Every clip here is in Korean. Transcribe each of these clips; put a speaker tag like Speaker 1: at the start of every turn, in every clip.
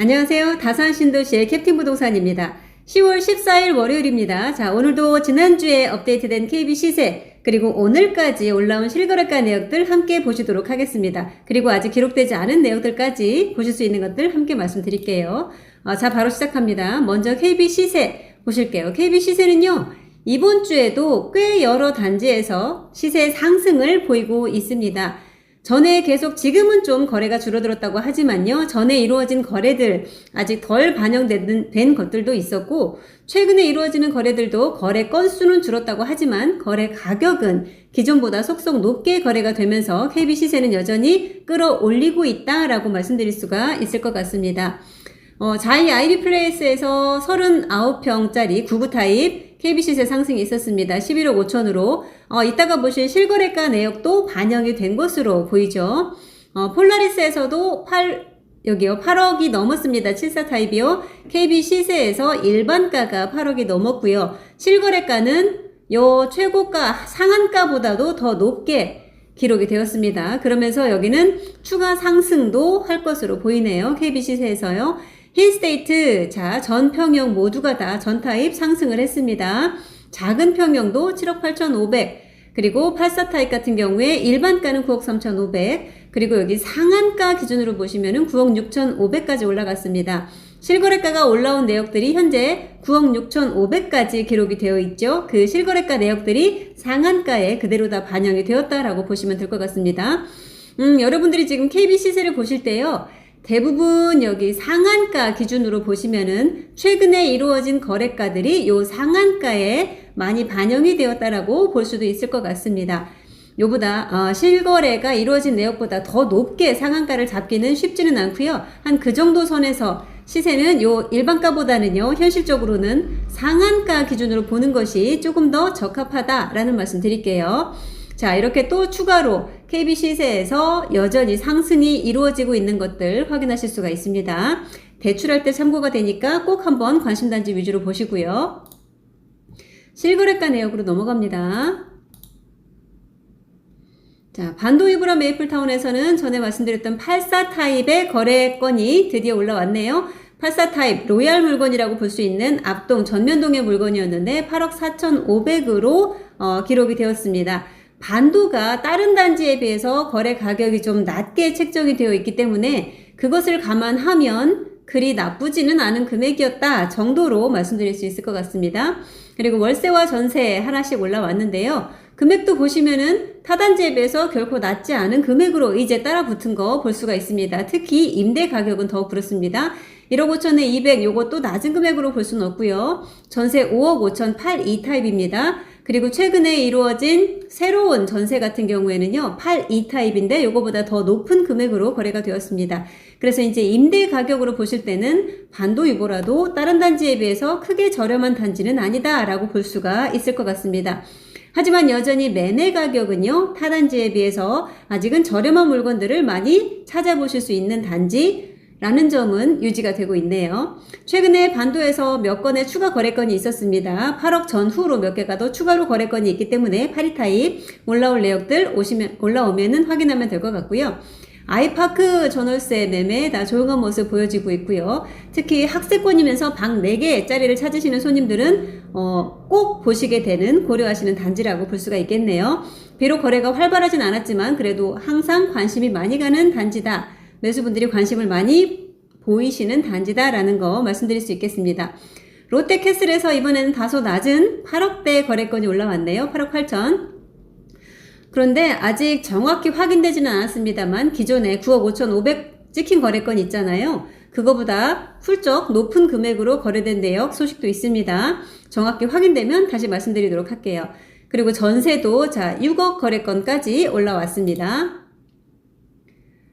Speaker 1: 안녕하세요. 다산 신도시의 캡틴 부동산입니다. 10월 14일 월요일입니다. 자, 오늘도 지난주에 업데이트된 KB 시세, 그리고 오늘까지 올라온 실거래가 내역들 함께 보시도록 하겠습니다. 그리고 아직 기록되지 않은 내역들까지 보실 수 있는 것들 함께 말씀드릴게요. 어, 자, 바로 시작합니다. 먼저 KB 시세 보실게요. KB 시세는요, 이번 주에도 꽤 여러 단지에서 시세 상승을 보이고 있습니다. 전에 계속 지금은 좀 거래가 줄어들었다고 하지만요. 전에 이루어진 거래들 아직 덜 반영된 된 것들도 있었고 최근에 이루어지는 거래들도 거래 건수는 줄었다고 하지만 거래 가격은 기존보다 속속 높게 거래가 되면서 KB 시세는 여전히 끌어올리고 있다라고 말씀드릴 수가 있을 것 같습니다. 어, 자이 아이비 플레이스에서 39평짜리 99 타입 KBC세 상승이 있었습니다. 11억 5천으로. 어, 이따가 보실 실거래가 내역도 반영이 된 것으로 보이죠. 어, 폴라리스에서도 8, 여기요. 8억이 넘었습니다. 74 타입이요. KB 시세에서 일반가가 8억이 넘었고요. 실거래가는 요 최고가 상한가보다도 더 높게 기록이 되었습니다. 그러면서 여기는 추가 상승도 할 것으로 보이네요. KB 시세에서요. 힐스테이트, 자, 전 평형 모두가 다 전 타입 상승을 했습니다. 작은 평형도 7억 8,500, 그리고 84 타입 같은 경우에 일반가는 9억 3,500, 그리고 여기 상한가 기준으로 보시면은 9억 6,500까지 올라갔습니다. 실거래가가 올라온 내역들이 현재 9억 6,500까지 기록이 되어 있죠. 그 실거래가 내역들이 상한가에 그대로 다 반영이 되었다라고 보시면 될 것 같습니다. 음, 여러분들이 지금 KB 시세를 보실 때요. 대부분 여기 상한가 기준으로 보시면은 최근에 이루어진 거래가들이 요 상한가에 많이 반영이 되었다라고 볼 수도 있을 것 같습니다. 요보다 어, 실거래가 이루어진 내역보다 더 높게 상한가를 잡기는 쉽지는 않고요. 한 그 정도 선에서 시세는 요 일반가보다는요 현실적으로는 상한가 기준으로 보는 것이 조금 더 적합하다라는 말씀 드릴게요. 자, 이렇게 또 추가로 KB 시세에서 여전히 상승이 이루어지고 있는 것들 확인하실 수가 있습니다. 대출할 때 참고가 되니까 꼭 한번 관심단지 위주로 보시고요. 실거래가 내역으로 넘어갑니다. 자, 반도이브라 메이플타운에서는 전에 말씀드렸던 84 타입의 거래건이 드디어 올라왔네요. 84 타입 로얄 물건이라고 볼 수 있는 앞동 전면동의 물건이었는데 8억 4,500으로 어, 기록이 되었습니다. 반도가 다른 단지에 비해서 거래 가격이 좀 낮게 책정이 되어 있기 때문에 그것을 감안하면 그리 나쁘지는 않은 금액이었다 정도로 말씀드릴 수 있을 것 같습니다. 그리고 월세와 전세 하나씩 올라왔는데요. 금액도 보시면은 타단지에 비해서 결코 낮지 않은 금액으로 이제 따라 붙은 거 볼 수가 있습니다. 특히 임대 가격은 더 그렇습니다. 1억 5천에 200 요것도 낮은 금액으로 볼 수는 없고요. 전세 5억 5천 8 2타입입니다. 그리고 최근에 이루어진 새로운 전세 같은 경우에는요, 8 2 타입인데 요거보다 더 높은 금액으로 거래가 되었습니다. 그래서 이제 임대 가격으로 보실 때는 반도 유보라도 다른 단지에 비해서 크게 저렴한 단지는 아니다라고 볼 수가 있을 것 같습니다. 하지만 여전히 매매 가격은요, 타단지에 비해서 아직은 저렴한 물건들을 많이 찾아보실 수 있는 단지, 라는 점은 유지가 되고 있네요. 최근에 반도에서 몇 건의 추가 거래건이 있었습니다. 8억 전후로 몇 개가 더 추가로 거래건이 있기 때문에 파리타입 올라올 내역들 오시면, 올라오면은 확인하면 될 것 같고요. 아이파크 전월세 매매 다 조용한 모습 보여지고 있고요. 특히 학세권이면서 방 4개짜리를 찾으시는 손님들은 어, 꼭 보시게 되는 고려하시는 단지라고 볼 수가 있겠네요. 비록 거래가 활발하진 않았지만 그래도 항상 관심이 많이 가는 단지다. 매수분들이 관심을 많이 보이시는 단지다라는 거 말씀드릴 수 있겠습니다. 롯데캐슬에서 이번에는 다소 낮은 8억대 거래건이 올라왔네요. 8억 8천. 그런데 아직 정확히 확인되지는 않았습니다만 기존에 9억 5천 5백 찍힌 거래건 있잖아요. 그거보다 훌쩍 높은 금액으로 거래된 내역 소식도 있습니다. 정확히 확인되면 다시 말씀드리도록 할게요. 그리고 전세도 자 6억 거래건까지 올라왔습니다.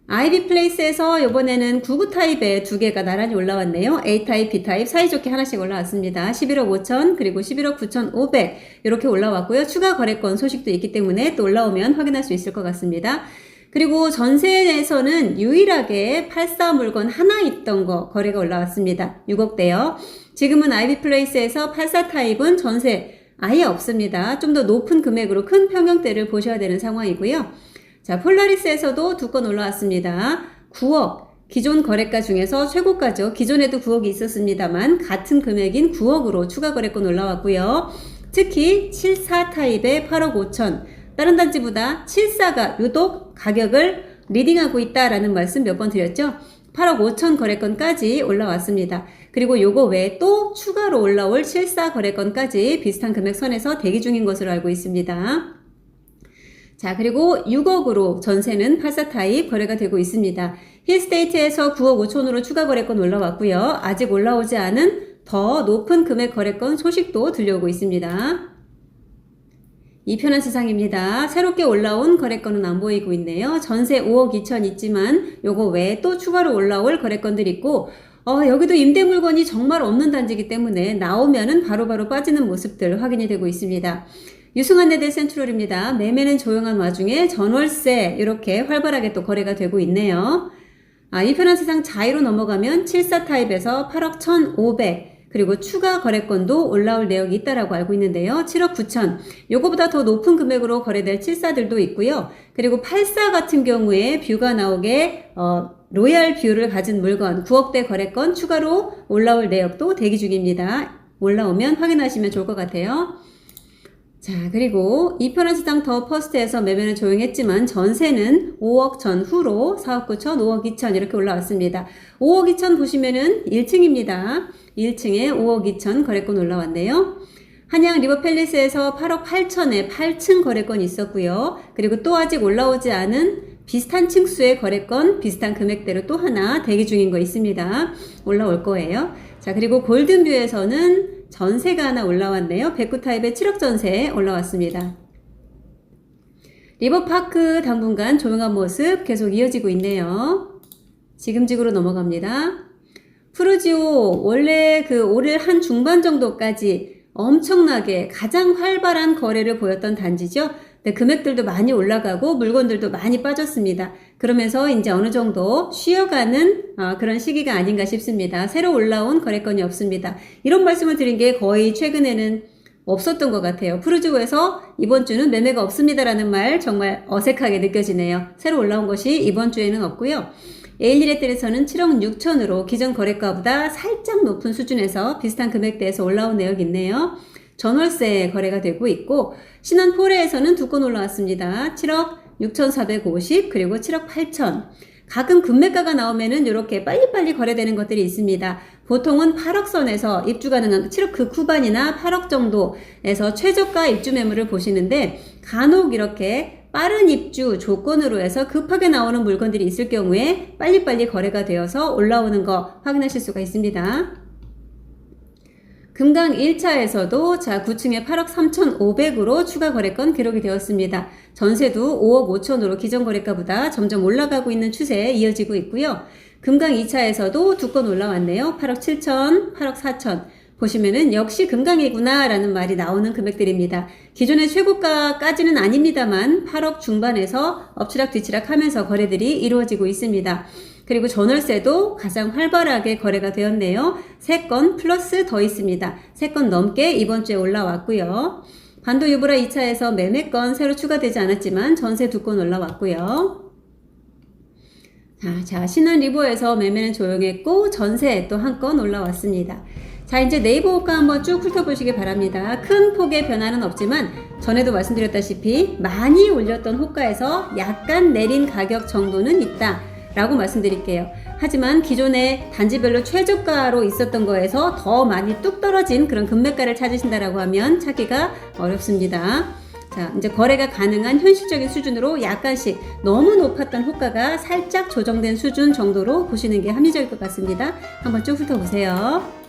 Speaker 1: 아이비 플레이스에서 이번에는 99 타입의 두 개가 나란히 올라왔네요. A 타입, B 타입 사이좋게 하나씩 올라왔습니다. 11억 5천 그리고 11억 9천 5백 이렇게 올라왔고요. 추가 거래권 소식도 있기 때문에 또 올라오면 확인할 수 있을 것 같습니다. 그리고 전세에서는 유일하게 84 물건 하나 있던 거 거래가 올라왔습니다. 6억대요. 지금은 아이비 플레이스에서 84 타입은 전세 아예 없습니다. 좀 더 높은 금액으로 큰 평형대를 보셔야 되는 상황이고요. 자, 폴라리스에서도 두 건 올라왔습니다. 9억, 기존 거래가 중에서 최고가죠. 기존에도 9억이 있었습니다만 같은 금액인 9억으로 추가 거래권 올라왔고요. 특히 74 타입의 8억 5천 다른 단지보다 74가 유독 가격을 리딩하고 있다라는 말씀 몇 번 드렸죠. 8억 5천 거래건까지 올라왔습니다. 그리고 요거 외에 또 추가로 올라올 74 거래건까지 비슷한 금액 선에서 대기 중인 것으로 알고 있습니다. 자, 그리고 6억으로 전세는 84 타입 거래가 되고 있습니다. 힐스테이트에서 9억 5천으로 추가 거래권 올라왔고요. 아직 올라오지 않은 더 높은 금액 거래권 소식도 들려오고 있습니다. 이 편한 세상입니다. 새롭게 올라온 거래건은 안 보이고 있네요. 전세 5억 2천 있지만 요거 외에 또 추가로 올라올 거래건들 있고 어, 여기도 임대 물건이 정말 없는 단지이기 때문에 나오면은 바로바로 빠지는 모습들 확인이 되고 있습니다. 유승한 내대 센트럴입니다. 매매는 조용한 와중에 전월세 이렇게 활발하게 또 거래가 되고 있네요. 아, 이 편한 세상 자이로 넘어가면 74 타입에서 8억 1,500 그리고 추가 거래권도 올라올 내역이 있다라고 알고 있는데요. 7억 9천. 요거보다 더 높은 금액으로 거래될 74들도 있고요. 그리고 84 같은 경우에 뷰가 나오게 어, 로얄 뷰를 가진 물건 9억대 거래권 추가로 올라올 내역도 대기 중입니다. 올라오면 확인하시면 좋을 것 같아요. 자, 그리고 이편한 시장 더 퍼스트에서 매매는 조용했지만 전세는 5억 전후로 4억 9천, 5억 2천 이렇게 올라왔습니다. 5억 2천 보시면은 1층입니다. 1층에 5억 2천 거래권 올라왔네요. 한양 리버팰리스에서 8억 8천에 8층 거래권이 있었고요. 그리고 또 아직 올라오지 않은 비슷한 층수의 거래권, 비슷한 금액대로 또 하나 대기 중인 거 있습니다. 올라올 거예요. 자, 그리고 골든뷰에서는 전세가 하나 올라왔네요. 백구 타입의 7억 전세 올라왔습니다. 리버파크 당분간 조용한 모습 계속 이어지고 있네요. 지금직으로 넘어갑니다. 푸르지오 원래 그 올해 한 중반 정도까지 엄청나게 가장 활발한 거래를 보였던 단지죠. 네, 금액들도 많이 올라가고 물건들도 많이 빠졌습니다. 그러면서 이제 어느 정도 쉬어가는 어, 그런 시기가 아닌가 싶습니다. 새로 올라온 거래건이 없습니다. 이런 말씀을 드린 게 거의 최근에는 없었던 것 같아요. 푸르지오에서 이번 주는 매매가 없습니다라는 말 정말 어색하게 느껴지네요. 새로 올라온 것이 이번 주에는 없고요. 에일리레텔에서는 7억 6천으로 기존 거래가보다 살짝 높은 수준에서 비슷한 금액대에서 올라온 내역이 있네요. 전월세 거래가 되고 있고 신한포레에서는 두 건 올라왔습니다. 7억 6,450 그리고 7억 8천. 가끔 금매가가 나오면은 이렇게 빨리빨리 거래되는 것들이 있습니다. 보통은 8억 선에서 입주 가능한 7억 그 후반이나 8억 정도에서 최저가 입주 매물을 보시는데 간혹 이렇게 빠른 입주 조건으로 해서 급하게 나오는 물건들이 있을 경우에 빨리빨리 거래가 되어서 올라오는 거 확인하실 수가 있습니다. 금강 1차에서도 자 9층에 8억 3,500으로 추가 거래건 기록이 되었습니다. 전세도 5억 5천으로 기존 거래가보다 점점 올라가고 있는 추세에 이어지고 있고요. 금강 2차에서도 두 건 올라왔네요. 8억 7천, 8억 4천. 보시면은 역시 금강이구나 라는 말이 나오는 금액들입니다. 기존의 최고가까지는 아닙니다만 8억 중반에서 엎치락 뒤치락 하면서 거래들이 이루어지고 있습니다. 그리고 전월세도 가장 활발하게 거래가 되었네요. 3건 플러스 더 있습니다. 3건 넘게 이번 주에 올라왔고요. 반도 유보라 2차에서 매매건 새로 추가되지 않았지만 전세 두 건 올라왔고요. 자, 자, 신한 리보에서 매매는 조용했고 전세 또 한 건 올라왔습니다. 자, 이제 네이버 호가 한번 쭉 훑어보시기 바랍니다. 큰 폭의 변화는 없지만 전에도 말씀드렸다시피 많이 올렸던 호가에서 약간 내린 가격 정도는 있다. 라고 말씀드릴게요. 하지만 기존에 단지별로 최저가로 있었던 거에서 더 많이 뚝 떨어진 그런 금매가를 찾으신다라고 하면 찾기가 어렵습니다. 자, 이제 거래가 가능한 현실적인 수준으로 약간씩 너무 높았던 호가가 살짝 조정된 수준 정도로 보시는 게 합리적일 것 같습니다. 한번 쭉 훑어보세요.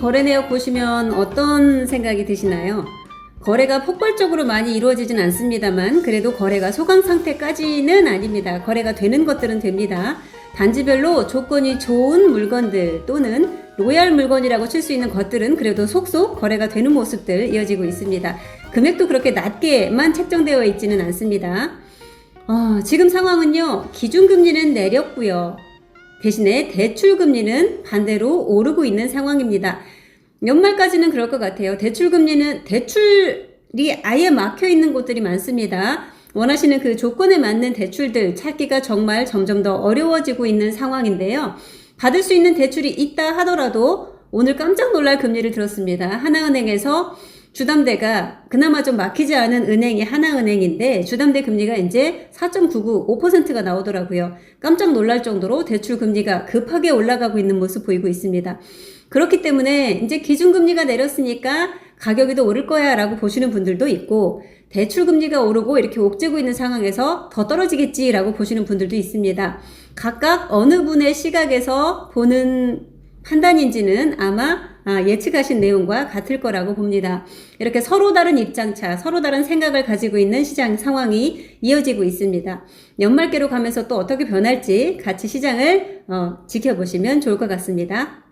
Speaker 1: 거래 내역 보시면 어떤 생각이 드시나요? 거래가 폭발적으로 많이 이루어지진 않습니다만 그래도 거래가 소강 상태까지는 아닙니다. 거래가 되는 것들은 됩니다. 단지별로 조건이 좋은 물건들 또는 로얄 물건이라고 칠 수 있는 것들은 그래도 속속 거래가 되는 모습들 이어지고 있습니다. 금액도 그렇게 낮게만 책정되어 있지는 않습니다. 어, 지금 상황은요, 기준금리는 내렸고요. 대신에 대출 금리는 반대로 오르고 있는 상황입니다. 연말까지는 그럴 것 같아요. 대출 금리는, 대출이 아예 막혀 있는 곳들이 많습니다. 원하시는 그 조건에 맞는 대출들 찾기가 정말 점점 더 어려워지고 있는 상황인데요. 받을 수 있는 대출이 있다 하더라도 오늘 깜짝 놀랄 금리를 들었습니다. 하나은행에서 주담대가 그나마 좀 막히지 않은 은행이 하나은행인데 주담대 금리가 이제 4.99, 5%가 나오더라고요. 깜짝 놀랄 정도로 대출 금리가 급하게 올라가고 있는 모습 보이고 있습니다. 그렇기 때문에 이제 기준금리가 내렸으니까 가격이 더 오를 거야 라고 보시는 분들도 있고 대출금리가 오르고 이렇게 옥죄고 있는 상황에서 더 떨어지겠지 라고 보시는 분들도 있습니다. 각각 어느 분의 시각에서 보는 판단인지는 아마 아, 예측하신 내용과 같을 거라고 봅니다. 이렇게 서로 다른 입장차, 서로 다른 생각을 가지고 있는 시장 상황이 이어지고 있습니다. 연말계로 가면서 또 어떻게 변할지 같이 시장을 어, 지켜보시면 좋을 것 같습니다.